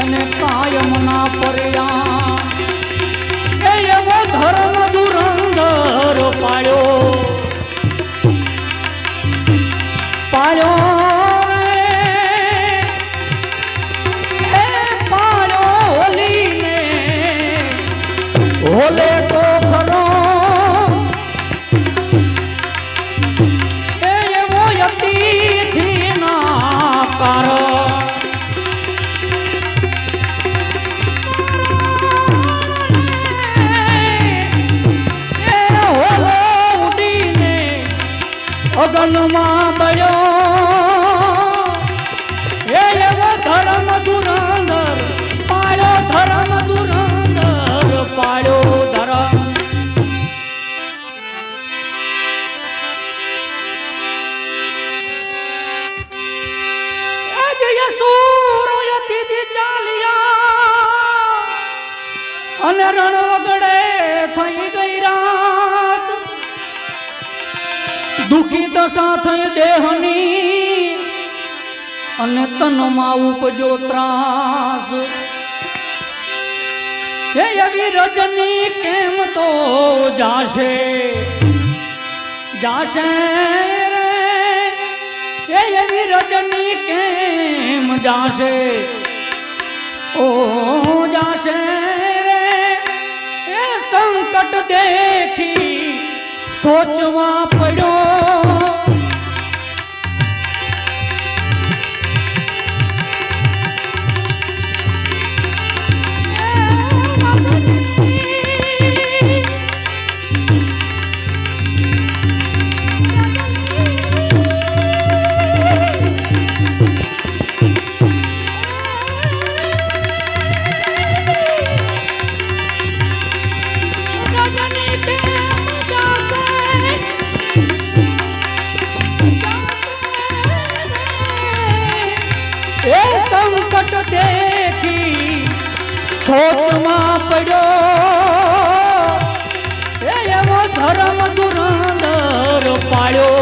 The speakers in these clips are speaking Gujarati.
એને કાયમ ના પર્યા એ એવો ધર્મ ધુરંધર પાયો પાયો હોલે તો ખરો. એ એવો યતિથીના કારણ એ અગનમાં બળ્યો એ એવો ધર્મ ધુરંધર પાળ્યો ધર્મ ધુરંધર પાળ્યો ધર્મ. અને રણ વગડે થઈ ગઈ રાત દુખી દશા થઈ દેહની અને તનમાં ઉપજો ત્રાસ. હે એવી રજની કેમ તો જાશે? જાશે રે? એ એવી રજની કેમ જાશે? ઓ જાશે રે? એ સંકટ દેખી સોચવા પડ્યો સોચમાં પડ્યો. એ એવો ધર્મ દુરંદર પાડ્યો.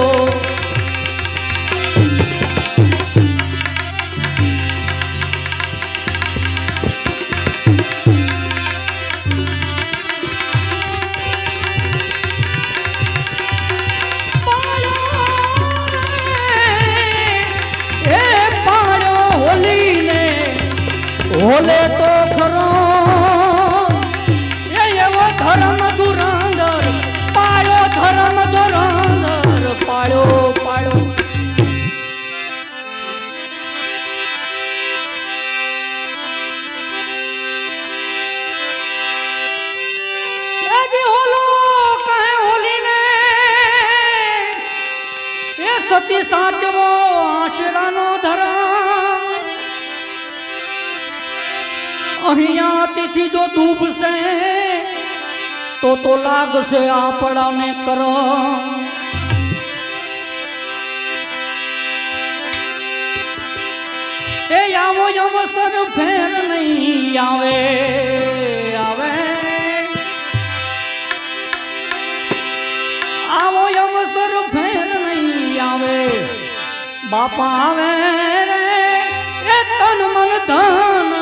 હોલે તો ખરો તિથિ જો ડૂબશે તો તો લાગશે આપણાને કરમ એ આવો અવસર ફેર નહીં આવે આવે આવો અવસર ફેર નહીં આવે બાપા આવે રે એ તન મન ધન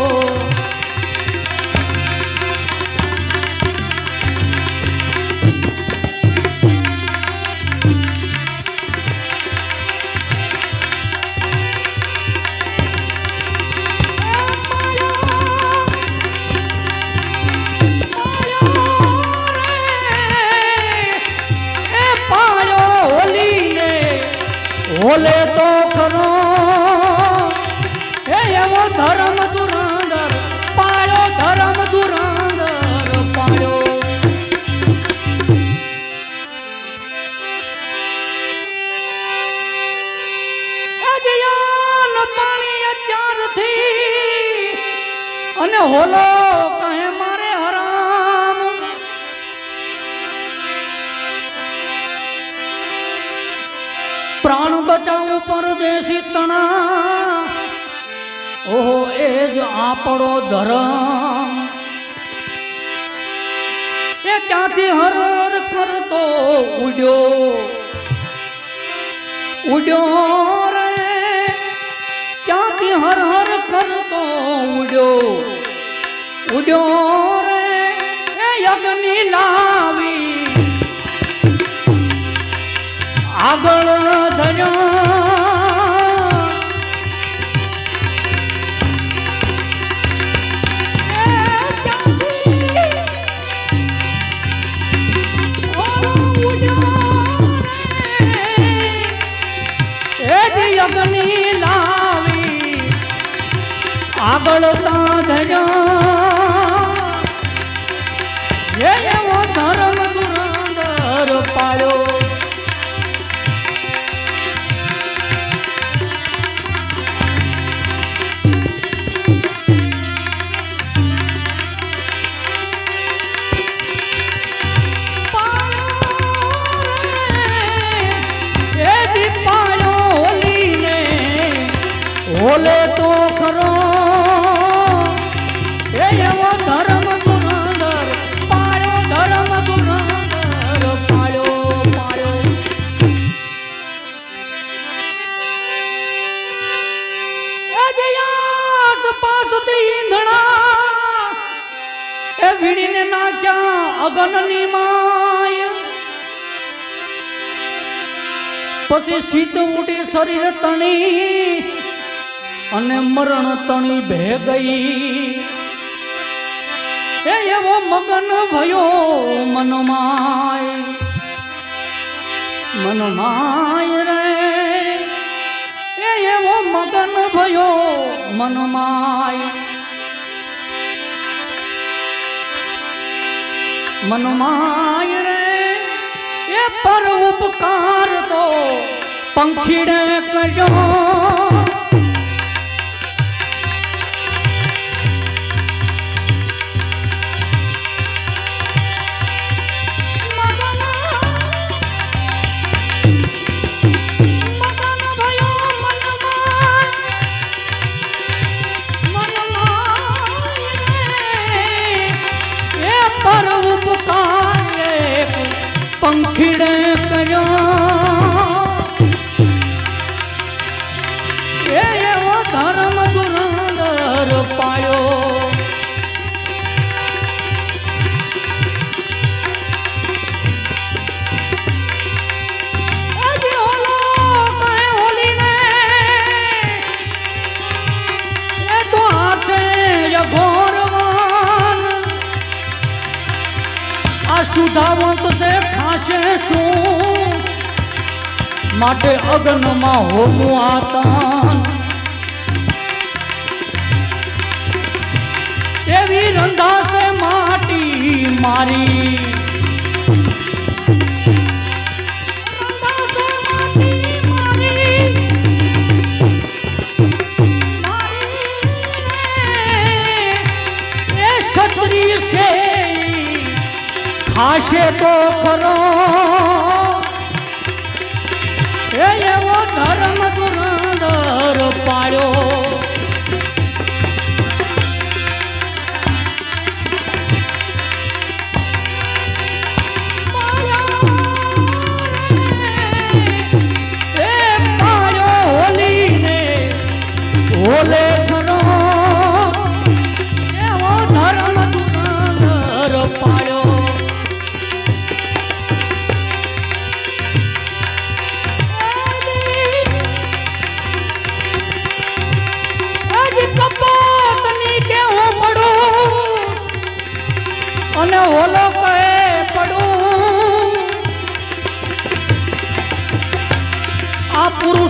હોલે તો ખરો. એ એવો ધર્મ ધુરંધર પાળ્યો ધર્મ પાણી અત્યારથી અને હોલો બચાવું પરદેશી તણા. ઓહો, એ જ આપણો ધરમ. એ ક્યાંથી હર હર કરતો ઉડ્યો? ઉડ્યો રે. ક્યાંથી હર હર કરતો ઉડ્યો? ઉડ્યો રે. એ યજ્ઞ લાવી આગળ ધર્યો આગળ ધર્યો એ એવો ધર્મ હોલે તો ખરો. એ એવો ધર્મ ધુરંધર પાળ્યો ધર્મ ધુરંધર પાળ્યો પાળ્યો એ જયાસ પાસથી અગનની માય. પછી સ્થિત ઉડી શરીર તણી અને મરણ તણી ભે ગઈ એ એવો મગન ભયો મનમાય. મનમાય રે. એ એવો મગન ભયો મનમાય. મનમાય રે. એ પર ઉપકાર તો પંખીડે કર્યો. ઉપકાર પંખીડે કર્યો શું માટે અગ્નમાં હોવું આતન. એવી રંધાશે માટી મારી. ક્ષત્રિય છે. ખાશે તો ખરો એવો ધર્મ ધુરંધર પાડ્યો.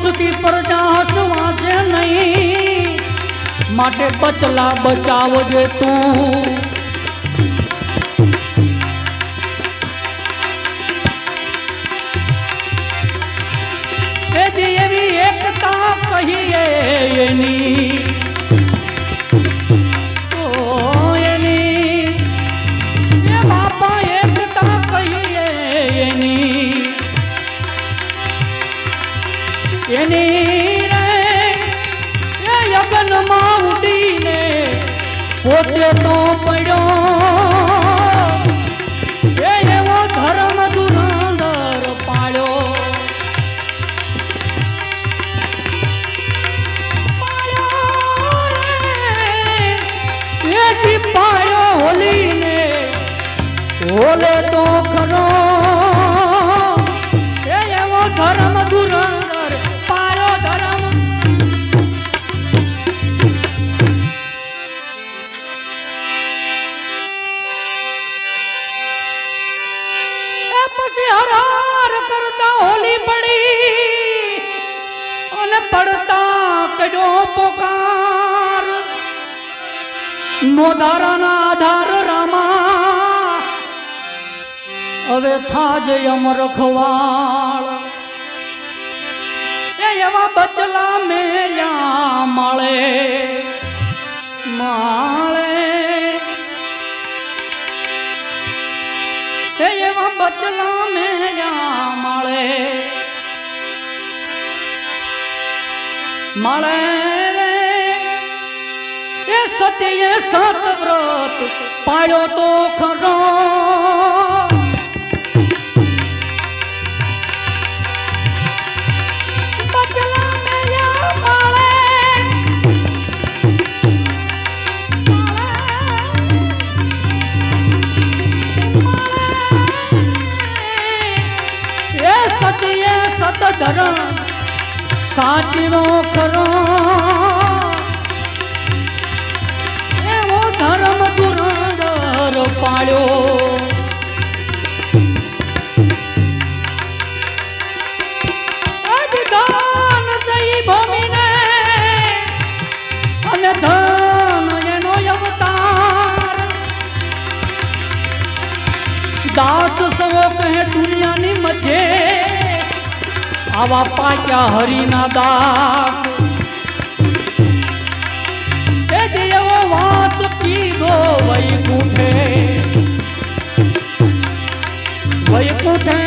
સુધી પ્રજા હસવાશે નહીં. માટે બચલા બચાવજે તું. એવી એકતા કહીએ એની એની રે યજ્ઞમાં ઉડીને પોતે તો પડ્યો. એ એવો ધર્મ દુરાંદર પાડ્યો. પાડ્યો રે, એ જી પાડ્યો હોલીને ઓલે તો ખરો. પડતા કડ્યો પોકાર? મોદારાના આધાર રામા. હવે થાજ અમર રખવાળ. એવા બચલા મેલ્યા માળે. માળે. એ એવા બચલા મેલ્યા માળે. માળે એ સત્ય સત વ્રત પાડ્યો તો ખરો. સત ધર્મ સાચવો ખરો આવા પાક્યા હરિના દાસ. એ જે એવો વાત કીધો વૈકુંઠે વૈકુંઠે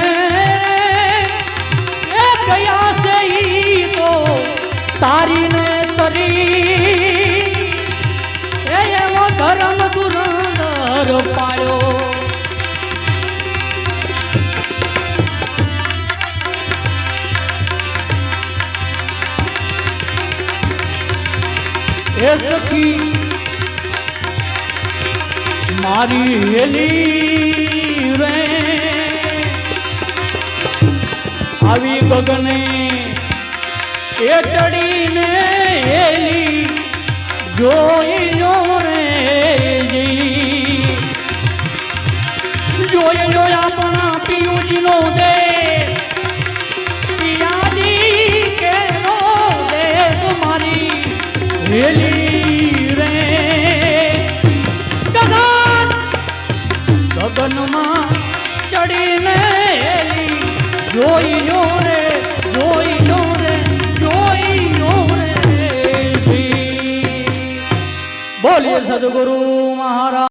એ ગયા છે ઈ તો તારીને તરી. એ એવો ધર્મ દુરંદર પાડ્યો એ સખી? મારી હેલી રે. આવી ગગને એ ચડીને હેલી, જોઈ લો રે જોઈ લો આપણા પિયુજીનો દે પિયાજી કેનો દે મારી હેલી સદગુરુ મહારાજ.